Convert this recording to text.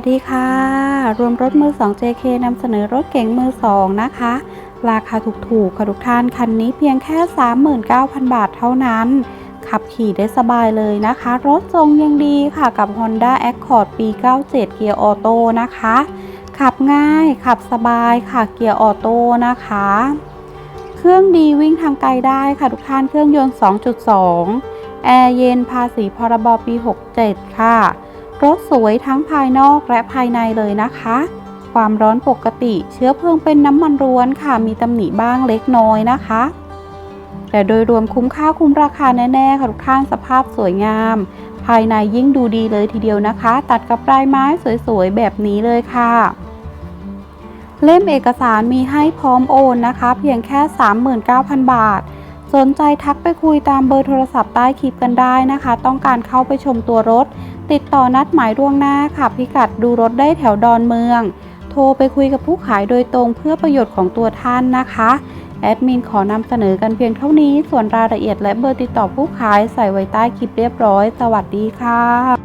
สวัสดีค่ะ รวมรถมือ 2 JK นำเสนอรถเก๋งมือ 2 นะคะ ราคาถูกๆค่ะทุกท่าน คันนี้เพียงแค่ 39,000 บาทเท่านั้น ขับขี่ได้สบายเลยนะคะ รถทรงยังดีค่ะกับ Honda Accord ปี 97 เกียร์ออโต้นะคะ ขับง่าย ขับสบายค่ะเกียร์ออโต้นะคะ เครื่องดีวิ่งทางไกลได้ค่ะทุกท่าน เครื่องยนต์ 2.2 แอร์เย็นภาษีพรบปี 67 ค่ะ รถสวยทั้งภายนอกและภายในเลยนะคะ ความร้อนปกติเชื้อเพลิงเป็นน้ำมันร้วนค่ะมีตำหนิบ้างเล็กน้อยนะคะ แต่โดยรวมคุ้มค่าคุ้มราคาแน่ๆค่ะทุกท่านสภาพสวยงาม ภายในยิ่งดูดีเลยทีเดียวนะคะ ตัดกับปลายไม้สวยๆแบบนี้เลยค่ะเล่มเอกสารมีให้พร้อมโอนนะคะ เพียงแค่ 39,000 บาท สนใจทักไปคุยตามเบอร์โทรศัพท์ใต้คลิปกันได้นะคะ ต้องการเข้าไปชมตัวรถ ติดต่อนัดหมายล่วงหน้าค่ะ พิกัดดูรถได้แถวดอนเมือง โทรไปคุยกับผู้ขายโดยตรงเพื่อประโยชน์ของตัวท่านนะคะแอดมินขอนำเสนอกันเพียงเท่านี้ ส่วนรายละเอียดและเบอร์ติดต่อผู้ขายใส่ไว้ใต้คลิปเรียบร้อย สวัสดีค่ะ